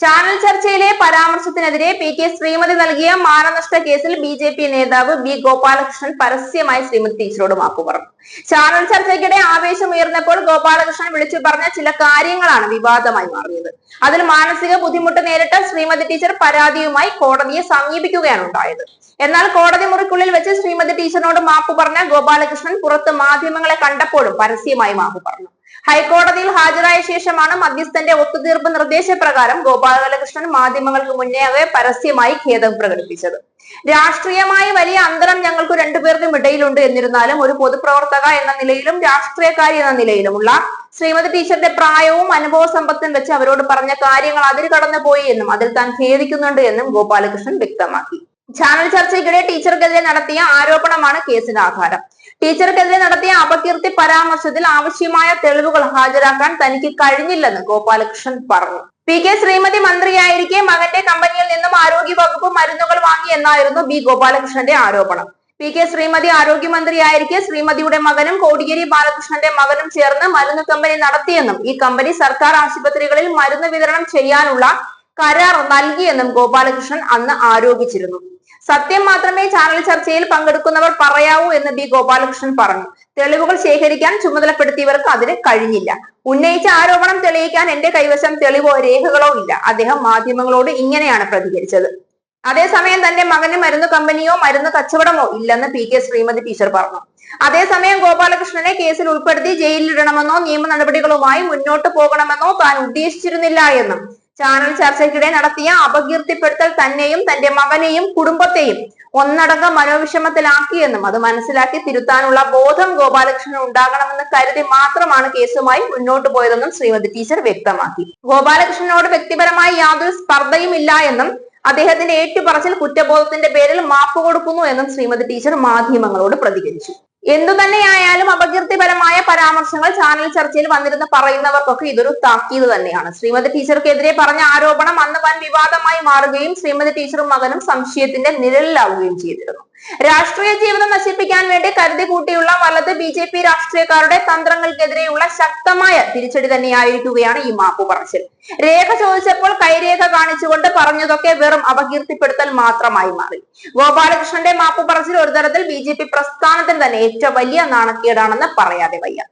Channel ചർച്ചയിലെ പരാമർശത്തിനെതിരെ P K Sreemathi നൽകിയ മാനനഷ്ട കേസിൽ ബി ജെ പി നേതാവ് ബി ഗോപാലകൃഷ്ണൻ പരസ്യമായി ശ്രീമതി ടീച്ചറോട് മാപ്പ് പറഞ്ഞു. ചാനൽ ചർച്ചയ്ക്കിടെ ആവേശമുയർന്നപ്പോൾ ഗോപാലകൃഷ്ണൻ വിളിച്ചു പറഞ്ഞ ചില കാര്യങ്ങളാണ് വിവാദമായി മാറിയത്. അതിൽ മാനസിക ബുദ്ധിമുട്ട് നേരിട്ട ശ്രീമതി ടീച്ചർ പരാതിയുമായി കോടതിയെ സമീപിക്കുകയാണ് ഉണ്ടായത്. എന്നാൽ കോടതി മുറിക്കുള്ളിൽ വെച്ച് ശ്രീമതി ടീച്ചറിനോട് മാപ്പ് പറഞ്ഞ ഗോപാലകൃഷ്ണൻ പുറത്ത് മാധ്യമങ്ങളെ കണ്ടപ്പോഴും പരസ്യമായി മാപ്പ് പറഞ്ഞു. ഹൈക്കോടതിയിൽ ഹാജരായ ശേഷമാണ് മധ്യസ്ഥന്റെ ഒത്തുതീർപ്പ് നിർദ്ദേശപ്രകാരം ഗോപാലകൃഷ്ണൻ മാധ്യമങ്ങൾക്ക് മുന്നേ പരസ്യമായി ഖേദം പ്രകടിപ്പിച്ചത്. രാഷ്ട്രീയമായി വലിയ അന്തരം ഞങ്ങൾക്ക് രണ്ടുപേർക്കും ഇടയിലുണ്ട് എന്നിരുന്നാലും ഒരു പൊതുപ്രവർത്തക എന്ന നിലയിലും രാഷ്ട്രീയക്കാരി എന്ന നിലയിലുമുള്ള ശ്രീമതി ടീച്ചറുടെ പ്രായവും അനുഭവ സമ്പത്തും വെച്ച് അവരോട് പറഞ്ഞ കാര്യങ്ങൾ അതിൽ കടന്നുപോയി എന്നും അതിൽ താൻ ഖേദിക്കുന്നുണ്ട് എന്നും ഗോപാലകൃഷ്ണൻ വ്യക്തമാക്കി. ചാനൽ ചർച്ചയ്ക്കിടെ ടീച്ചർക്കെതിരെ നടത്തിയ ആരോപണമാണ് കേസിന് ആധാരം. ടീച്ചർക്കെതിരെ നടത്തിയ അപകീർത്തി പരാമർശത്തിൽ ആവശ്യമായ തെളിവുകൾ ഹാജരാക്കാൻ തനിക്ക് കഴിഞ്ഞില്ലെന്ന് ഗോപാലകൃഷ്ണൻ പറഞ്ഞു. പി കെ ശ്രീമതി മന്ത്രിയായിരിക്കെ മകന്റെ കമ്പനിയിൽ നിന്നും ആരോഗ്യ വകുപ്പ് മരുന്നുകൾ വാങ്ങി എന്നായിരുന്നു ബി ഗോപാലകൃഷ്ണന്റെ ആരോപണം. പി കെ ശ്രീമതി ആരോഗ്യമന്ത്രിയായിരിക്കെ ശ്രീമതിയുടെ മകനും കോടിയേരി ബാലകൃഷ്ണന്റെ മകനും ചേർന്ന് മരുന്ന് കമ്പനി നടത്തിയെന്നും ഈ കമ്പനി സർക്കാർ ആശുപത്രികളിൽ മരുന്ന് വിതരണം ചെയ്യാനുള്ള കരാർ നൽകിയെന്നും ഗോപാലകൃഷ്ണൻ അന്ന് ആരോപിച്ചിരുന്നു. സത്യം മാത്രമേ ചാനൽ ചർച്ചയിൽ പങ്കെടുക്കുന്നവർ പറയാവൂ എന്ന് ബി ഗോപാലകൃഷ്ണൻ പറഞ്ഞു. തെളിവുകൾ ശേഖരിക്കാൻ ചുമതലപ്പെടുത്തിയവർക്ക് അതിന് കഴിഞ്ഞില്ല. ഉന്നയിച്ച ആരോപണം തെളിയിക്കാൻ എന്റെ കൈവശം തെളിവോ രേഖകളോ ഇല്ല. അദ്ദേഹം മാധ്യമങ്ങളോട് ഇങ്ങനെയാണ് പ്രതികരിച്ചത്. അതേസമയം തന്റെ മകന് മരുന്ന് കമ്പനിയോ മരുന്ന് കച്ചവടമോ ഇല്ലെന്ന് പി കെ ശ്രീമതി ടീച്ചർ പറഞ്ഞു. അതേസമയം ഗോപാലകൃഷ്ണനെ കേസിൽ ഉൾപ്പെടുത്തി ജയിലിലിടണമെന്നോ നിയമ നടപടികളുമായി മുന്നോട്ട് പോകണമെന്നോ താൻ ഉദ്ദേശിച്ചിരുന്നില്ല എന്നും ചാനൽ ചർച്ചയ്ക്കിടെ നടത്തിയ അപകീർത്തിപ്പെടുത്തൽ തന്നെയും തന്റെ മകനെയും കുടുംബത്തെയും ഒന്നടങ്കം മനോവിഷമത്തിലാക്കിയെന്നും അത് മനസ്സിലാക്കി തിരുത്താനുള്ള ബോധം ഗോപാലകൃഷ്ണൻ ഉണ്ടാകണമെന്ന് കരുതി മാത്രമാണ് കേസുമായി മുന്നോട്ട് പോയതെന്നും ശ്രീമതി ടീച്ചർ വ്യക്തമാക്കി. ഗോപാലകൃഷ്ണനോട് വ്യക്തിപരമായി യാതൊരു സ്പർദ്ധയും ഇല്ല എന്നും അദ്ദേഹത്തിന്റെ ഏറ്റുപറച്ചിൽ കുറ്റബോധത്തിന്റെ പേരിൽ മാപ്പ് കൊടുക്കുന്നു എന്നും ശ്രീമതി ടീച്ചർ മാധ്യമങ്ങളോട് പ്രതികരിച്ചു. എന്തു തന്നെയായാലും അപകീർത്തിപരമായ പരാമർശങ്ങൾ ചാനൽ ചർച്ചയിൽ വന്നിരുന്ന പറയുന്നവർക്കൊക്കെ ഇതൊരു താക്കീത് തന്നെയാണ്. ശ്രീമതി ടീച്ചർക്കെതിരെ പറഞ്ഞ ആരോപണം അന്ന് വൻ വിവാദമായി മാറുകയും ശ്രീമതി ടീച്ചറും മകനും സംശയത്തിന്റെ നിഴലിലാവുകയും ചെയ്തിരുന്നു. രാഷ്ട്രീയ ജീവിതം നശിപ്പിക്കാൻ വേണ്ടി കരുതി കൂട്ടിയുള്ള വലത് ബി ജെ പി രാഷ്ട്രീയക്കാരുടെ തന്ത്രങ്ങൾക്കെതിരെയുള്ള ശക്തമായ തിരിച്ചടി തന്നെയായിരിക്കുകയാണ് ഈ മാപ്പ് പറച്ചിൽ. രേഖ ചോദിച്ചപ്പോൾ കൈരേഖ കാണിച്ചുകൊണ്ട് പറഞ്ഞതൊക്കെ വെറും അപകീർത്തിപ്പെടുത്തൽ മാത്രമായി മാറി. ഗോപാലകൃഷ്ണന്റെ മാപ്പ് പറച്ചിൽ ഒരു തരത്തിൽ ബി ജെ പി പ്രസ്ഥാനത്തിന് തന്നെ ഏറ്റവും വലിയ നാണക്കേടാണെന്ന് പറയാതെ വയ്യ.